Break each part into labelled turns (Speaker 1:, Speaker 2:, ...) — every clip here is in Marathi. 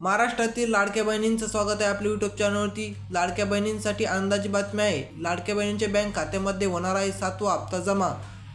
Speaker 1: महाराष्ट्रातील लाडक्या बहिणींचं स्वागत आहे आपल्या यूट्यूब चॅनलवरती लाडक्या बहिणींसाठी अंदाजी बातमी आहे लाडक्या बहिणींच्या बँक खात्यामध्ये होणार आहे सातवा हप्ता जमा.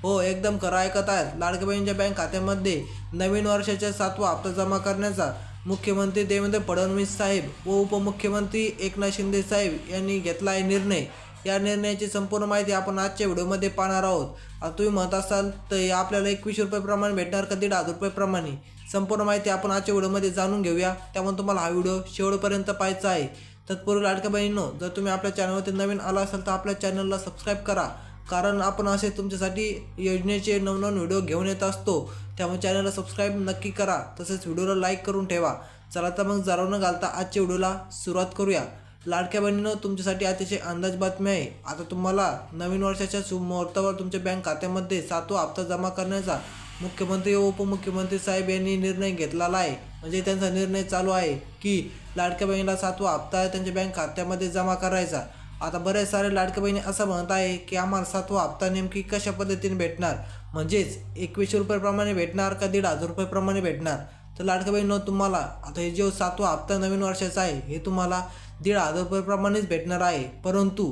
Speaker 1: हो एकदम खरं ऐकत आहेत. लाडक्या बहिणींच्या बँक खात्यामध्ये नवीन वर्षाच्या सातवा हप्ता जमा करण्याचा मुख्यमंत्री देवेंद्र फडणवीस साहेब व उपमुख्यमंत्री एकनाथ शिंदे साहेब यांनी घेतला आहे निर्णय. या निर्णयाची संपूर्ण माहिती आपण आजच्या व्हिडिओमध्ये पाहणार आहोत. आता तुम्ही म्हणत असाल तर हे आपल्याला एकवीस रुपये प्रमाणे भेटणार का दीड हजार रुपये प्रमाणे? संपूर्ण माहिती आपण आजच्या व्हिडिओमध्ये जाणून घेऊया. त्यामुळे तुम्हाला हा व्हिडिओ शेवटपर्यंत पाहायचा आहे. तत्पूर्वी लाडक्या बहिणींनो जर तुम्ही आपल्या चॅनलवरती नवीन आला असाल तर आपल्या चॅनलला सबस्क्राईब करा. कारण आपण असे तुमच्यासाठी योजनेचे नवनवीन व्हिडिओ घेऊन येत असतो. त्यामुळे चॅनलला सबस्क्राईब नक्की करा. तसेच व्हिडिओला लाईक करून ठेवा. चला तर मग जरा न घालता आजच्या व्हिडिओला सुरुवात करूया. लाडक्या बहिणीनं तुमच्यासाठी अतिशय अंदाज बातमी आहे. आता तुम्हाला नवीन वर्षाच्या शुभ मुहूर्तावर तुमच्या बँक खात्यामध्ये सातवा हप्ता जमा करण्याचा मुख्यमंत्री व उपमुख्यमंत्री साहेब यांनी निर्णय घेतलेला आहे. म्हणजे त्यांचा निर्णय चालू आहे की लाडक्या बहिणीला सातवा हप्ता त्यांच्या बँक खात्यामध्ये जमा करायचा. आता बरेच सारे लाडक्या बहिणी असं म्हणत आहे की आम्हाला सातवा हप्ता नेमकी कशा पद्धतीने भेटणार? म्हणजेच एकवीसशे रुपयाप्रमाणे भेटणार का दीड हजार रुपयाप्रमाणे भेटणार? तर लाडका बहिणीनं तुम्हाला आता हे जो सातवा हप्ता नवीन वर्षाचा आहे हे तुम्हाला दीड हजार रुपयाप्रमाणेच भेटणार आहे. परंतु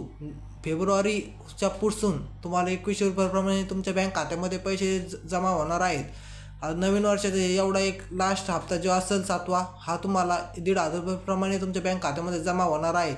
Speaker 1: फेब्रुवारीच्या पुढसून तुम्हाला एकवीसशे रुपयाप्रमाणे तुमच्या बँक खात्यामध्ये पैसे जमा होणार आहेत. आता नवीन वर्षाचा हे एवढा एक लास्ट हप्ता जो असेल सातवा हा तुम्हाला दीड हजार रुपयाप्रमाणे तुमच्या बँक खात्यामध्ये जमा होणार आहे.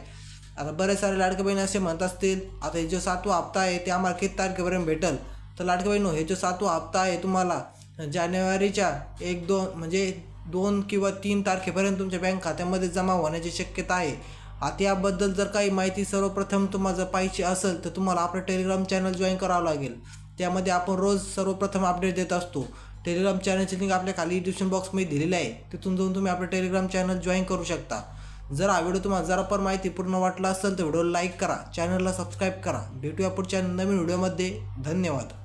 Speaker 1: आता बरेच सारे लाडके बहिणी असे म्हणत असतील आता हे जो सातवा हप्ता आहे ते आम्हाला किती तारखेपर्यंत भेटेल? तर लाडके बहिणी हे जो सातवा हप्ता आहे तुम्हाला जानेवारीच्या एक दोन म्हणजे दोन किंवा तीन तारखेपर्यंत तुमच्या बँक खात्यामध्ये जमा होण्याची शक्यता आहे. आता याबद्दल जर काही माहिती सर्वप्रथम तुम्हाला जर पाहिजे असेल तर तुम्हाला आपलं टेलिग्राम चॅनल जॉईन करावं लागेल. त्यामध्ये आपण रोज सर्वप्रथम अपडेट देत असतो. टेलिग्राम चॅनलची लिंक आपल्या खाली डिस्क्रिप्शन बॉक्समध्ये दिलेली आहे. तिथून जाऊन तुम्ही आपलं टेलिग्राम चॅनल जॉईन करू शकता. जर हा व्हिडिओ तुम्हाला जरा पण माहिती पूर्ण वाटला असेल तर व्हिडिओ लाईक करा. चॅनलला सबस्क्राईब करा. भेटूया पुढच्या नवीन व्हिडिओमध्ये. धन्यवाद.